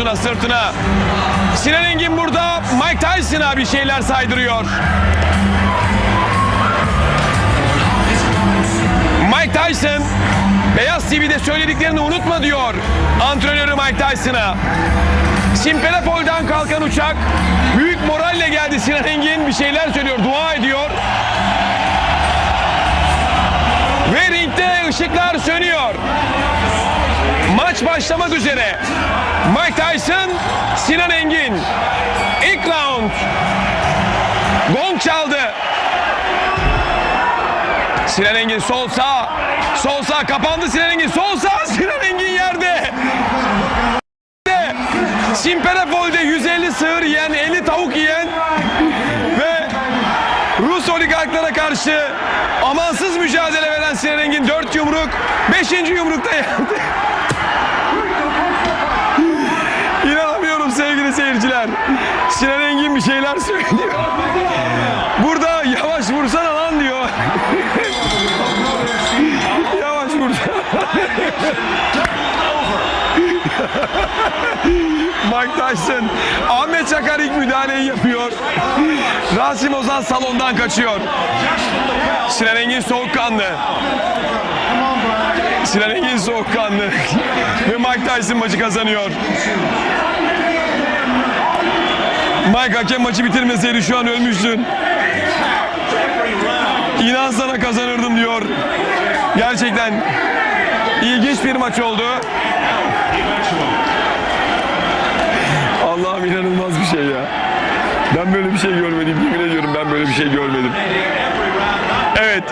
omzuna sırtına. Sinan Engin burada Mike Tyson'a bir şeyler saydırıyor. Mike Tyson Beyaz TV'de söylediklerini unutma diyor antrenörü Mike Tyson'a. Simferopol'dan kalkan uçak büyük moralle geldi Sinan Engin bir şeyler söylüyor, dua ediyor. Ve ringde ışıklar sönüyor. Maç başlamak üzere. Mike Tyson, Sinan Engin. İlk round. Gong çaldı. Sinan Engin sol sağ. Sol sağ kapandı Sinan Engin. Sol sağ Sinan Engin yerde. Simperefol'de 150 sığır yiyen, 50 tavuk yiyen ve Rus oligarklara karşı amansız mücadele veren Sinan Engin 4 yumruk, 5. yumrukta yendi. Sevgili seyirciler. Sinan Engin bir şeyler söylüyor. Burada yavaş vursana lan diyor. yavaş vursana. Mike Tyson, Ahmet Çakar ilk müdahaleyi yapıyor. Rasim Ozan salondan kaçıyor. Sinan Engin soğukkanlı. Sinan Engin soğukkanlı. Ve Mike Tyson maçı kazanıyor. Mike hakem maçı bitirmeseydi şu an ölmüştün. İnan sana kazanırdım diyor. Gerçekten ilginç bir maç oldu. Allah'ım inanılmaz bir şey ya. Ben böyle bir şey görmedim. Yemin ediyorum ben böyle bir şey görmedim. Evet.